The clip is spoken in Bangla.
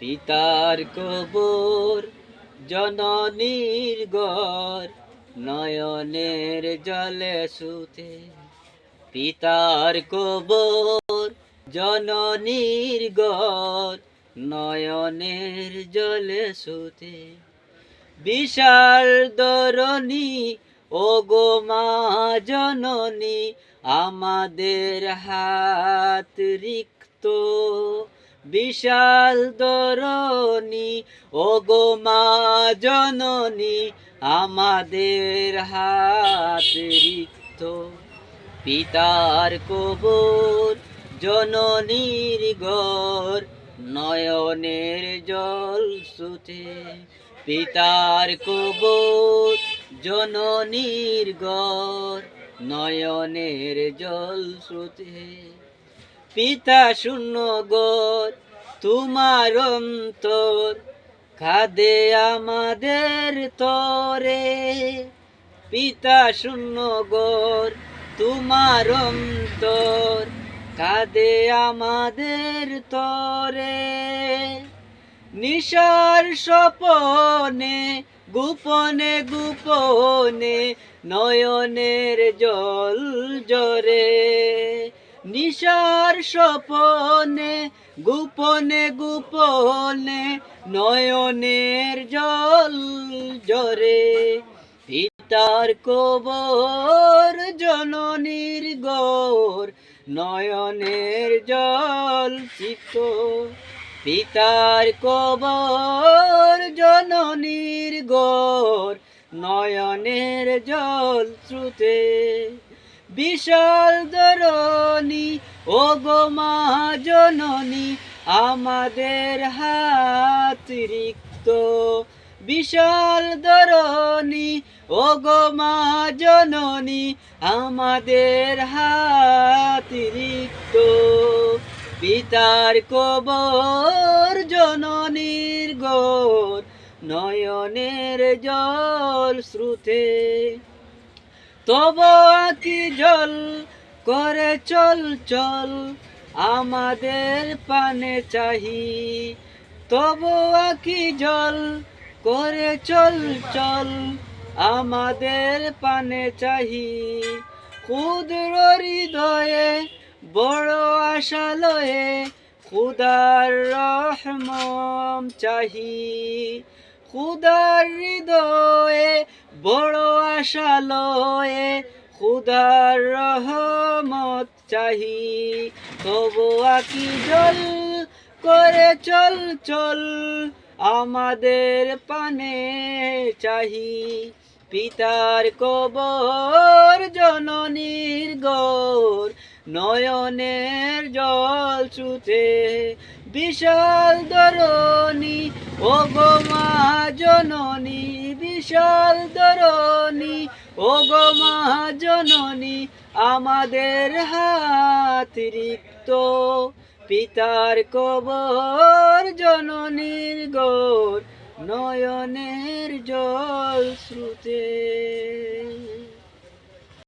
পিতার কবর, জননীর গর নয়নের জলে সুতে পিতার কবর, জননীর গর নয়নের জলে সুতে বিশাল দরণী ও গো মা জননী, আমাদের হাত রিক্ত বিশাল দরণী ও গো মা জননী, আমাদের হাত রিক্ত। পিতার কবর, জননীর গর নয়নের জল সুতে। পিতার কবর, জননীর গর নয়নের জল শ্রুতে পিতা শূন্য গর তোমার অন্তর খাদে আমাদের তরে। পিতা শূন্য গর তোমার অন্তর কাঁদে আমাদের তরে। নিশার স্বপনে, গোপনে গোপনে, নয়নের জল জরে নিশার স্বপনে, গোপনে গোপনে, নয়নের জল জরে পিতার কবর জননীর গর নয়নের জল চিত্ত। পিতার কবর জননীর গর নয়নের জল শ্রুতে বিশাল দরণী ও গো মা জননী আমাদের হাত রিক্ত। বিশাল দরণী ও গো জননী আমাদের হাত রিক্ত। পিতার কবর জননীর গোর নয়নের জল শ্রুতে তব কি জল করে চল চল, আমাদের পানে চাহি। তব কি জল করে চল চল, আমাদের পানে চাহি। ক্ষুদ্র হৃদয়ে, বড় আশা লয়ে খুদার রহমম চাহি। খুদার হৃদয়ে, বড় আশা লয়ে খুদার রহমত চাহি। তবু আকি জল করে চল চল আমাদের পানে চাহি। পিতার কবর জননীর গর নয়নের জল ছুতে। বিশাল দরণী ও গো মা জননী বিশাল দরণী ও গো মহাজননী, আমাদের হাত রিক্ত। পিতার কবর জননীর গোর, নয়নের জল শ্রুতে